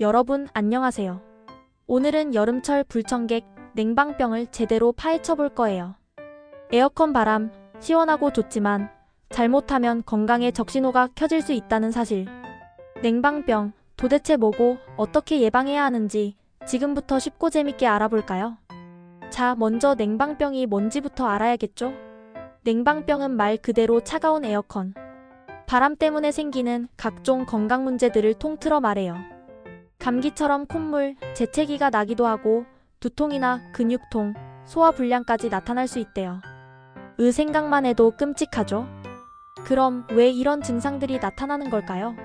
여러분 안녕하세요. 오늘은 여름철 불청객 냉방병을 제대로 파헤쳐 볼 거예요. 에어컨 바람 시원하고 좋지만 잘못하면 건강에 적신호가 켜질 수 있다는 사실. 냉방병 도대체 뭐고 어떻게 예방해야 하는지 지금부터 쉽고 재밌게 알아볼까요? 자, 먼저 냉방병이 뭔지부터 알아야겠죠? 냉방병은 말 그대로 차가운 에어컨. 바람 때문에 생기는 각종 건강 문제들을 통틀어 말해요. 감기처럼 콧물, 재채기가 나기도 하고 두통이나 근육통, 소화불량까지 나타날 수 있대요. 으 생각만 해도 끔찍하죠? 그럼 왜 이런 증상들이 나타나는 걸까요?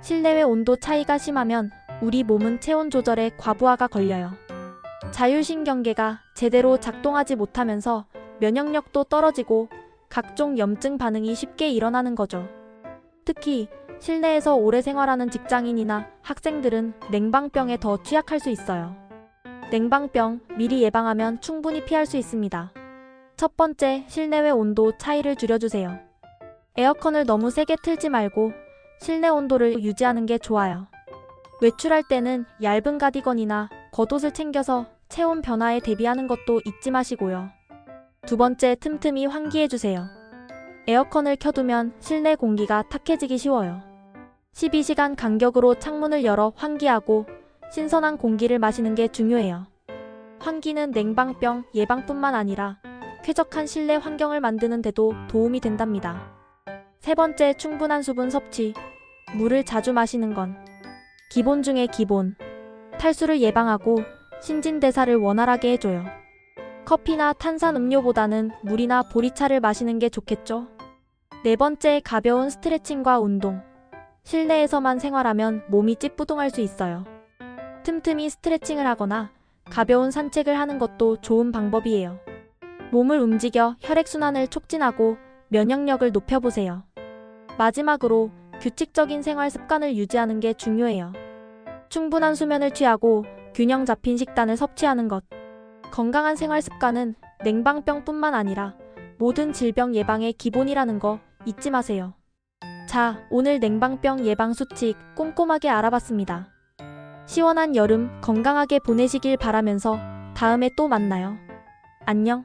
실내외 온도 차이가 심하면 우리 몸은 체온 조절에 과부하가 걸려요. 자율신경계가 제대로 작동하지 못하면서 면역력도 떨어지고 각종 염증 반응이 쉽게 일어나는 거죠. 특히 실내에서 오래 생활하는 직장인이나 학생들은 냉방병에 더 취약할 수 있어요. 냉방병 미리 예방하면 충분히 피할 수 있습니다. 첫 번째, 실내외 온도 차이를 줄여주세요. 에어컨을 너무 세게 틀지 말고 실내 온도를 유지하는 게 좋아요. 외출할 때는 얇은 가디건이나 겉옷을 챙겨서 체온 변화에 대비하는 것도 잊지 마시고요. 두 번째, 틈틈이 환기해주세요. 에어컨을 켜두면 실내 공기가 탁해지기 쉬워요. 12시간 간격으로 창문을 열어 환기하고 신선한 공기를 마시는 게 중요해요. 환기는 냉방병 예방뿐만 아니라 쾌적한 실내 환경을 만드는 데도 도움이 된답니다. 세 번째, 충분한 수분 섭취. 물을 자주 마시는 건 기본 중의 기본. 탈수를 예방하고 신진대사를 원활하게 해줘요. 커피나 탄산 음료보다는 물이나 보리차를 마시는 게 좋겠죠? 네 번째, 가벼운 스트레칭과 운동. 실내에서만 생활하면 몸이 찌뿌둥할 수 있어요. 틈틈이 스트레칭을 하거나 가벼운 산책을 하는 것도 좋은 방법이에요. 몸을 움직여 혈액순환을 촉진하고 면역력을 높여보세요. 마지막으로 규칙적인 생활 습관을 유지하는 게 중요해요. 충분한 수면을 취하고 균형 잡힌 식단을 섭취하는 것. 건강한 생활 습관은 냉방병뿐만 아니라 모든 질병 예방의 기본이라는 거 잊지 마세요. 자, 오늘 냉방병 예방 수칙 꼼꼼하게 알아봤습니다. 시원한 여름 건강하게 보내시길 바라면서 다음에 또 만나요. 안녕.